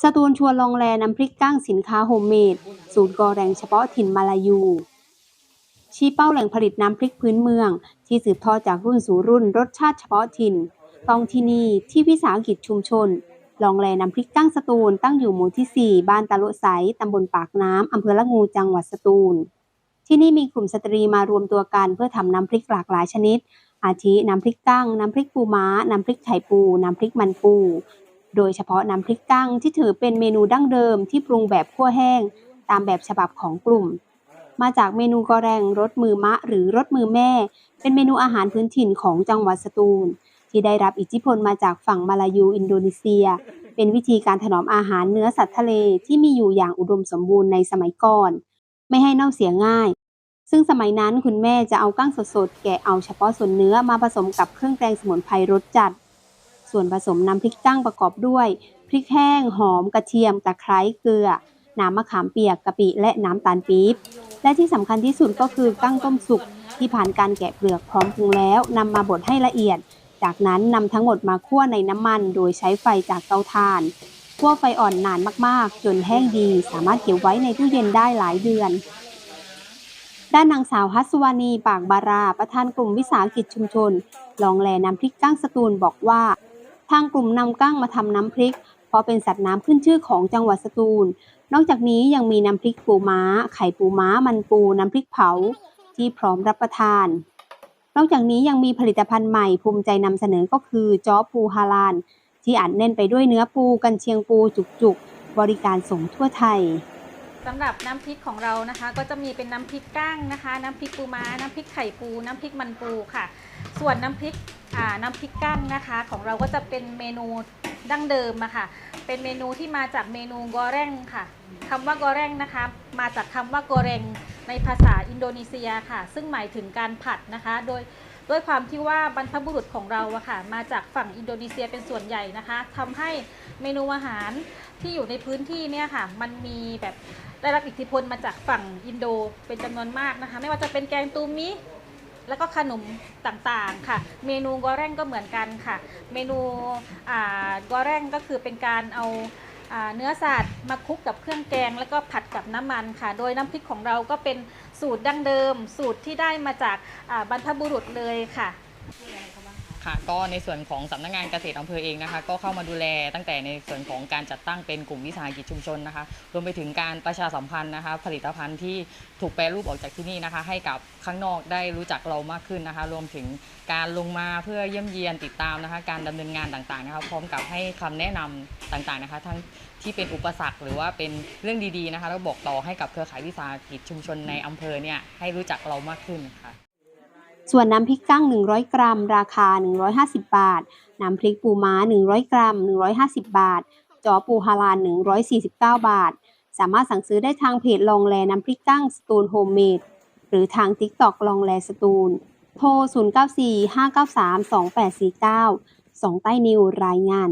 สตูลชวนลองแลน้ำพริกก้างสินค้าโฮมเมด สูตรกอแรงเฉพาะถิ่นมาลายู ชี้เป้าแหล่งผลิตน้ำพริกพื้นเมือง ที่สืบทอดจากรุ่นสู่รุ่นรสชาติเฉพาะถิ่น ต้องที่นี่ที่วิสาหกิจชุมชน ลองแลน้ำพริกก้างสตูลตั้งอยู่หมู่ที่ 4 บ้านตะลุไสตำบลปากน้ำอำเภอละงูจังหวัดสตูล ที่นี่มีกลุ่มสตรีมารวมตัวกันเพื่อทำน้ำพริกหลากหลายชนิดอาทิน้ำพริกกั้ง น้ำพริกปูม้า น้ำพริกไข่ปู น้ำพริกมันปู โดยเฉพาะน้ำพริกกั้งที่ถือเป็นเมนูดั้งเดิมที่ปรุงแบบคั่วแห้ง ตามแบบฉบับของกลุ่ม มาจากเมนูกอแรงรสมือมะ หรือรสมือแม่ เป็นเมนูอาหารพื้นถิ่นของจังหวัดสตูล ที่ได้รับอิทธิพลมาจากฝั่งมาลายูอินโดนีเซีย เป็นวิธีการถนอมอาหารเนื้อสัตว์ทะเลที่มีอยู่อย่างอุดมสมบูรณ์ในสมัยก่อน ไม่ให้เน่าเสียง่าย ซึ่งสมัยนั้นคุณแม่จะเอากั้งสดๆแกะเอาเฉพาะส่วนเนื้อมาผสมกับเครื่องแกงสมุนไพรรสจัด ส่วนผสมน้ำพริกกั้งประกอบด้วย พริกแห้ง หอม กระเทียม ตะไคร้ เกลือ น้ำมะขามเปียก กะปิ และน้ำตาลปี๊บ และที่สำคัญที่สุดก็คือกั้งต้มสุกที่ผ่านการแกะเปลือกพร้อมปรุงแล้วนำมาบดให้ละเอียด จากนั้นนำทั้งหมดมาคั่วในน้ำมัน โดยใช้ไฟจากเตาถ่าน คั่วไฟอ่อนนานมากๆ จนแห้งดี สามารถเก็บไว้ในตู้เย็นได้หลายเดือนด้านนางสาวฮัสวานี ปากบารา ประธานกลุ่มวิสาหกิจชุมชน ลองแลน้ำพริกก้างสตูลบอกว่า ทางกลุ่มนำก้างมาทำน้ำพริก เพราะเป็นสัตว์น้ำขึ้นชื่อของจังหวัดสตูล นอกจากนี้ยังมีน้ำพริกปูม้า ไข่ปูม้า มันปู น้ำพริกเผา ที่พร้อมรับประทาน นอกจากนี้ยังมีผลิตภัณฑ์ใหม่ภูมิใจนำเสนอก็คือจ้อปูฮาลาน ที่อัดแน่นไปด้วยเนื้อปูกันเชียงปูจุกๆ บริการส่งทั่วไทยสำหรับน้ำพริกของเรานะคะ ก็จะมีเป็นน้ำพริกก้างนะคะ น้ำพริกปูม้า น้ำพริกไข่ปู น้ำพริกมันปูค่ะ ส่วนน้ำพริก น้ำพริกกั้งนะคะ ของเราก็จะเป็นเมนูดั้งเดิมอะค่ะ เป็นเมนูที่มาจากเมนูกอแรงค่ะคำว่ากอแรงนะคะ มาจากคำว่ากอเรงในภาษาอินโดนีเซียค่ะ ซึ่งหมายถึงการผัดนะคะ โดยด้วยความที่ว่าบรรพบุรุษของเราอะค่ะ มาจากฝั่งอินโดนีเซียเป็นส่วนใหญ่นะคะทำให้เมนูอาหารที่อยู่ในพื้นที่เนี่ยค่ะ มันมีแบบได้รับอิทธิพลมาจากฝั่งอินโดเป็นจำนวนมากนะคะ ไม่ว่าจะเป็นแกงตูมิ แล้วก็ขนมต่างๆค่ะ เมนูกอแรงก็เหมือนกันค่ะ เมนูกอแรงก็คือเป็นการเอาเนื้อสัตว์มาคลุกกับเครื่องแกง แล้วก็ผัดกับน้ำมันค่ะ โดยน้ำพริกของเราก็เป็นสูตรดั้งเดิม สูตรที่ได้มาจากบรรพบุรุษเลยค่ะ ค่ะก็ในส่วนของสำนักงานเกษตรอำเภอเองนะคะ ก็เข้ามาดูแลตั้งแต่ในส่วนของการจัดตั้งเป็นกลุ่มวิสาหกิจชุมชนนะคะ รวมไปถึงการประชาสัมพันธ์นะคะ ผลิตภัณฑ์ที่ถูกแปรรูปออกจากที่นี่นะคะ ให้กับข้างนอกได้รู้จักเรามากขึ้นนะคะ รวมถึงการลงมาเพื่อเยี่ยมเยียนติดตามนะคะ การดำเนินงานต่างๆนะคะพร้อมกับให้คำแนะนำต่างๆนะคะ ทั้งที่เป็นอุปสรรคหรือว่าเป็นเรื่องดีๆนะคะแล้วบอกต่อให้กับเครือข่ายวิสาหกิจชุมชนในอำเภอเนี่ยให้รู้จักเรามากขึ้นค่ะ ส่วนน้ำพริกกั้ง 100 กรัม ราคา 150 บาท น้ำพริกปูม้า 100 กรัม 150 บาทจอปูฮาลาน149 บาท สามารถสั่งซื้อได้ทางเพจลองแลน้ำพริกกั้งสตูลโฮมเมดหรือทาง TikTok ลองแลสตูล โทร 094 593 2849สองใต้นิวรายงาน